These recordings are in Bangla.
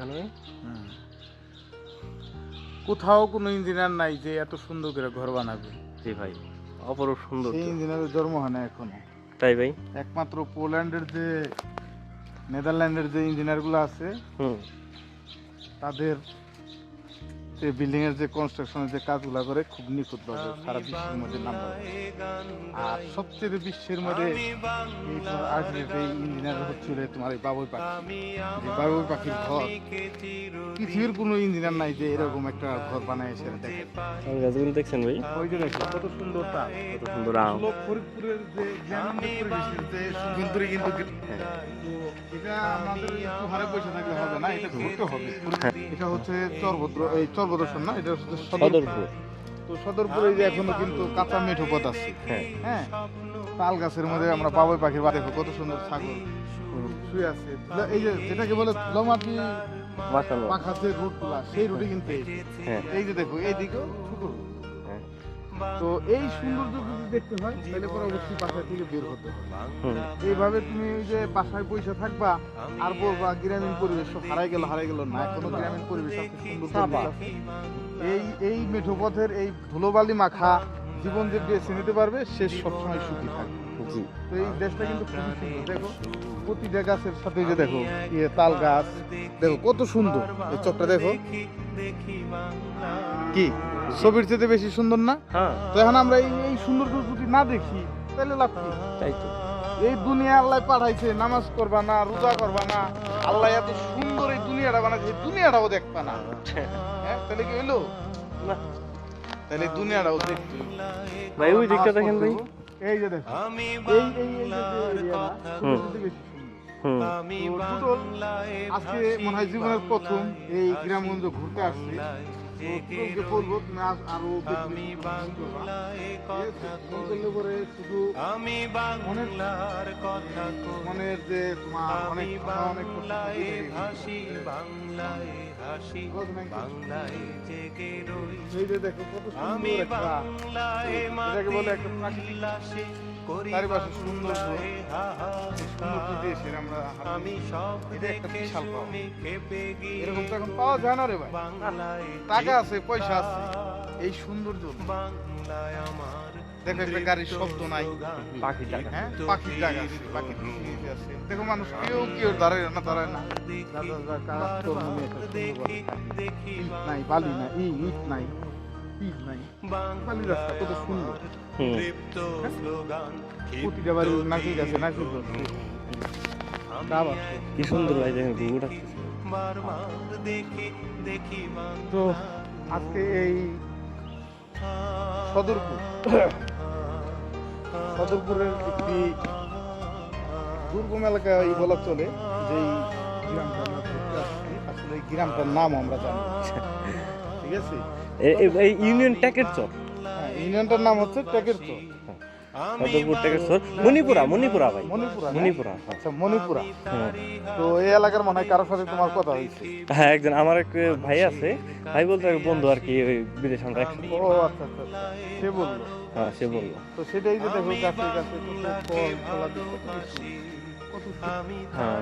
দেখেন কোথাও কোনো ইঞ্জিনিয়ার নাই যে এত সুন্দর করে ঘর বানাবে। জি ভাই অপরূপ সুন্দর সেই ইঞ্জিনিয়ারের জন্ম হয় না এখনও। তাই ভাই? একমাত্র পোল্যান্ডের যে নেদারল্যান্ডের যে ইঞ্জিনিয়ারগুলো আছে হুম। তাদের যে বিল্ডিং এর যে কনস্ট্রাকশনের যে কাজগুলো করে খুব নিখুঁত ভাবে সারা বিশ্বের মধ্যে নাম। আর সবচেয়ে বিশ্বের মধ্যে এই এই ইঞ্জিনিয়ার হচ্ছে হলো তোমার এই বাবুই পাখি। যে বাবুই পাখির ঘর। পৃথিবীর কোনো ইঞ্জিনিয়ার নাই যে এরকম একটা ঘর বানায় এসে দেখে। গাছগুলো দেখছেন ভাই? ওই যে দেখো কত সুন্দর তা। কত সুন্দর আম। ফরিদপুরের যে সুন্দরী কিন্তু হ্যাঁ। এটা আমাদের হারে পয়সা থাকলে হবে না এটা ঘুরতে হবে। এটা হচ্ছে চরভদ্র এই চরভদ্রসন না? এটা হচ্ছে সদরপুর। তো সদরপুরে যে এখনও কিন্তু কাঁচা মিঠু পথ আছে। হ্যাঁ। হ্যাঁ? তাল গাছের মধ্যে আমরা বাবুই পাখির বা দেখো কত সুন্দর ছাগল শুয়ে আছে। এই যে যেটাকে বলে লমাটি বাসানো পাখা যে রুটগুলা সেই রুটে কিন্তু এই। হ্যাঁ। এই যে দেখো এইদিকেও ছোট। হ্যাঁ তো এই সৌন্দর্য যদি দেখতে হয় তাহলে পরবর্তী বাসা থেকে বের হতে হবে। এইভাবে তুমি ওই যে বাসায় পয়সা থাকবা আর বলবা গ্রামীণ পরিবেশ সব হারাই গেল হারাই গেল। না এখনও গ্রামীণ পরিবেশ আছে সুন্দর পরিবেশ এই এই মেঠো পথের এই ধুলোবালি মাখা জীবন যে বেছে নিতে পারবে সে সবসময় সুখী থাকবে। তো এই দেশটা কিন্তু খুবই সুন্দর। দেখো প্রতিটা গাছের সাথে যে দেখো ইয়ে তাল গাছ দেখো কত সুন্দর। এই চকটা দেখো। কি? ছবির চেয়ে বেশি সুন্দর না? হ্যাঁ। তো এখন আমরা এই এই সৌন্দর্য যদি না দেখি তাহলে লাভ কি? তাই তো। এই দুনিয়া আল্লাহ পাঠাইছে নামাজ করবা না রোজা করবা না আল্লাহ এত সুন্দর এই দুনিয়াটা বানাইছে দুনিয়াটাও দেখবা না। হ্যাঁ তাহলে কি হইল? তাহলে এই দুনিয়াটাও দেখতে ভাই ওই দিকটা দেখেন ভাই। এই যে দেখো এই এই এই আজকে মনে হয় জীবনের প্রথম এই গ্রামগঞ্জ ঘুরতে আসছি। আমি বাংলার শুধু মনের যে তোমার অনেক কথা, অনেক কষ্ট এই যে দেখো কত সুন্দর একটা এটাকে বলে একটা প্রাকৃতিক চারিপাশে সুন্দর সুন্দর দেশের আমরা আমি বিশাল পাওয়া। এরকম তো এখন পাওয়া যায় না রে ভাই। টাকা আছে পয়সা আছে। এই সৌন্দর্য। দেখো একটা গাড়ির শব্দ নাই। পাখি টাকা হ্যাঁ? পাখির ডাক আছে পাখির আছে। দেখো মানুষ কেউ কেউ দাঁড়ায় না দাঁড়ায় না। মনে নাই বালি নাই ই ইট নাই ইট নাই। বালি রাস্তা কত সুন্দর। কি ভাই দেখেন তো আজকে এই সদরপুর। সদরপুরের একটি দুর্গম এলাকা এই বলা চলে যে এই গ্রামটা আমরা আসলে এই গ্রামটার নাম আমরা জানি। ঠিক আছে? এই ইউনিয়ন ট্যাকের চর। হ্যাঁ ইউনিয়নটার নাম হচ্ছে ট্যাকের চর। মণিপুরা মণিপুরা ভাই। মণিপুরা মণিপুরা হ্যাঁ। আচ্ছা মণিপুরা। তো এই এলাকার মনে হয় কারোর সাথে তোমার কথা হয়েছে? হ্যাঁ একজন আমার এক ভাই আছে। ভাই বলতে এক বন্ধু আর কি ওই বিদেশ আমরা একসাথে ও আচ্ছা আচ্ছা আচ্ছা। সে বলল? হ্যাঁ সে বলল। তো সেটাই যে দেখো। হ্যাঁ।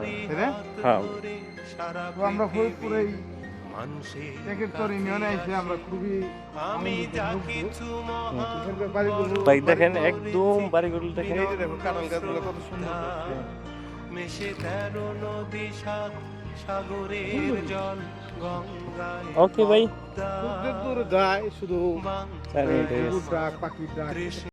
হ্যাঁ। আমরা ফরিদপুরে ভাই দেখেন একদম বাড়িগুলো দেখেন। মেশে তেরো নদী সাগরের জল গঙ্গায় ওকে ভাই দূরে যায় শুধু হয়ে পাখির ডাক